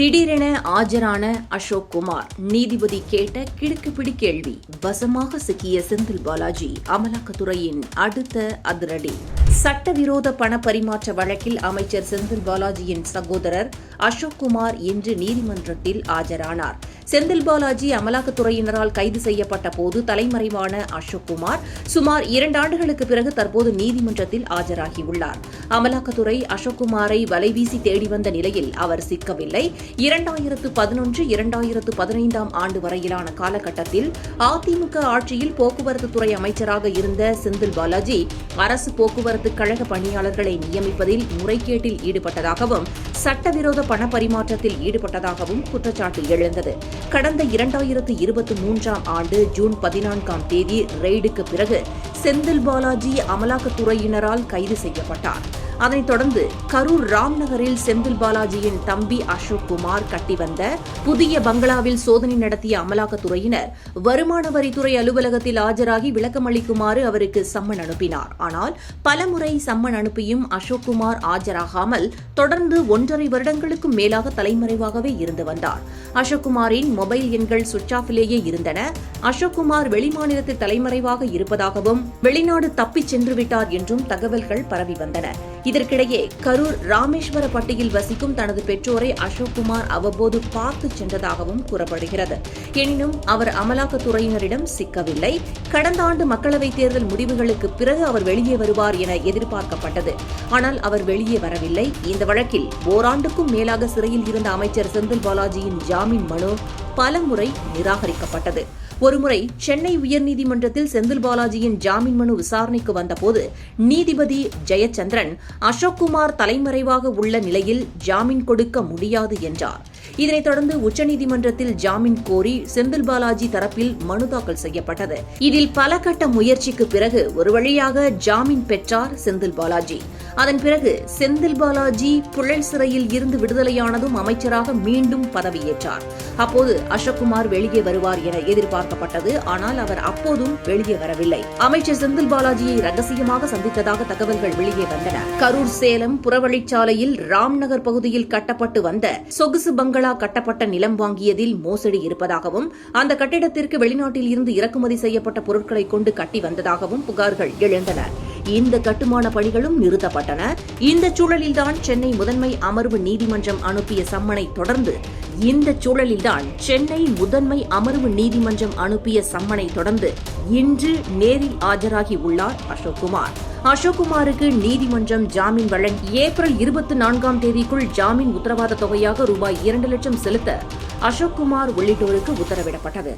திடீரென ஆஜரான அசோக் குமார். நீதிபதி கேட்ட கிடுக்குப்பிடி கேள்வி. வசமாக சிக்கிய செந்தில் பாலாஜி அமலாக்கத்துறையின் அடுத்த அதிரடி. சட்டவிரோத பண பரிமாற்ற வழக்கில் அமைச்சர் செந்தில் பாலாஜியின் சகோதரர் அசோக் குமார் இன்று நீதிமன்றத்தில் ஆஜரானார். செந்தில் பாலாஜி அமலாக்கத்துறையினரால் கைது செய்யப்பட்ட போது தலைமறைவான அசோக் குமார் சுமார் இரண்டாண்டுகளுக்கு பிறகு தற்போது நீதிமன்றத்தில் ஆஜராகியுள்ளார். அமலாக்கத்துறை அசோக் குமாரை வலைவீசி தேடி வந்த நிலையில் அவர் சிக்கவில்லை. இரண்டாயிரத்து பதினொன்று இரண்டாயிரத்து பதினைந்தாம் ஆண்டு வரையிலான காலகட்டத்தில் அதிமுக ஆட்சியில் போக்குவரத்து துறை அமைச்சராக இருந்த செந்தில் பாலாஜி அரசு போக்குவரத்து கழக பணியாளர்களை நியமிப்பதில் முறைகேட்டில் ஈடுபட்டதாகவும் சட்டவிரோத பண பரிமாற்றத்தில் ஈடுபட்டதாகவும் குற்றச்சாட்டு எழுந்தது. கடந்த இரண்டாயிரத்து இருபத்தி மூன்றாம் ஆண்டு ஜூன் பதினான்காம் தேதி ரெய்டுக்கு பிறகு செந்தில் பாலாஜி அமலாக்கத்துறையினரால் கைது செய்யப்பட்டார். அதனைத் தொடர்ந்து கரூர் ராம்நகரில் செந்தில் பாலாஜியின் தம்பி அசோக் குமார் கட்டி வந்த புதிய பங்களாவில் சோதனை நடத்திய அமலாக்கத்துறையினர் வருமான வரித்துறை அலுவலகத்தில் ஆஜராகி விளக்கமளிக்குமாறு அவருக்கு சம்மன் அனுப்பினார். ஆனால் பலமுறை சம்மன் அனுப்பியும் அசோக் குமார் ஆஜராகாமல் தொடர்ந்து ஒன்றரை வருடங்களுக்கும் மேலாக தலைமறைவாகவே இருந்து வந்தார். அசோக்குமாரின் மொபைல் எண்கள் சுவிட்ச் ஆஃபிலேயே இருந்தன. அசோக்குமார் வெளிமாநிலத்தில் தலைமறைவாக இருப்பதாகவும் வெளிநாடு தப்பிச் சென்று விட்டார் என்றும் தகவல்கள் பரவி வந்தன. இதற்கிடையே கரூர் ராமேஸ்வரப்பட்டியில் வசிக்கும் தனது பெற்றோரை அசோக்குமார் அவ்வப்போது பார்த்து சென்றதாகவும் கூறப்படுகிறது. எனினும் அவர் அமலாக்கத்துறையினரிடம் சிக்கவில்லை. கடந்த ஆண்டு மக்களவைத் தேர்தல் முடிவுகளுக்கு பிறகு அவர் வெளியே வருவார் என எதிர்பார்க்கப்பட்டது. ஆனால் அவர் வெளியே வரவில்லை. இந்த வழக்கில் ஓராண்டுக்கும் மேலாக சிறையில் இருந்த அமைச்சர் செந்தில் பாலாஜியின் ஜாமீன் மனு பலமுறை நிராகரிக்கப்பட்டது. ஒருமுறை சென்னை உயர்நீதிமன்றத்தில் செந்தில் பாலாஜியின் ஜாமீன் மனு விசாரணைக்கு வந்தபோது நீதிபதி ஜெயச்சந்திரன் அசோக்குமார் தலைமறைவாக உள்ள நிலையில் ஜாமீன் கொடுக்க முடியாது என்றார். இதனைத் தொடர்ந்து உச்சநீதிமன்றத்தில் ஜாமீன் கோரி செந்தில் பாலாஜி தரப்பில் மனு தாக்கல் செய்யப்பட்டது. இதில் பல கட்ட முயற்சிக்கு பிறகு ஒரு வழியாக ஜாமீன் பெற்றார் செந்தில் பாலாஜி. அதன் பிறகு செந்தில் பாலாஜி புழல் சிறையில் இருந்து விடுதலையானதும் அமைச்சராக மீண்டும் பதவியேற்றார். அப்போது அசோக்குமார் வெளியே வருவார் என எதிர்பார்க்கப்பட்டது. ஆனால் அவர் அப்போதும் வெளியே வரவில்லை. அமைச்சர் செந்தில் பாலாஜியை ரகசியமாக சந்தித்ததாக தகவல்கள் வெளியே வந்தன. கரூர் சேலம் புறவழிச்சாலையில் ராம்நகர் பகுதியில் கட்டப்பட்டு வந்த சொகுசு பங்களா கட்டப்பட்ட நிலம் வாங்கியதில் மோசடி இருப்பதாகவும் அந்த கட்டிடத்திற்கு வெளிநாட்டில் இருந்து இறக்குமதி செய்யப்பட்ட பொருட்களை கொண்டு கட்டி வந்ததாகவும் புகார்கள் எழுந்தன. இந்த கட்டுமான பணிகளும் நிறுத்தப்பட்டன. இந்த சூழலில்தான் சென்னை முதன்மை அமர்வு நீதிமன்றம் அனுப்பிய சம்மனை தொடர்ந்து இந்த சூழலில்தான் சென்னை முதன்மை அமர்வு நீதிமன்றம் அனுப்பிய சம்மனை தொடர்ந்து இன்று நேரில் ஆஜராகி உள்ளார் அசோக்குமார். அசோக்குமாருக்கு நீதிமன்றம் ஜாமீன் வழங்கி ஏப்ரல் இருபத்தி நான்காம் தேதிக்குள் ஜாமீன் உத்தரவாத தொகையாக ரூபாய் இரண்டு லட்சம் செலுத்த அசோக்குமார் உள்ளிட்டோருக்கு உத்தரவிடப்பட்டது.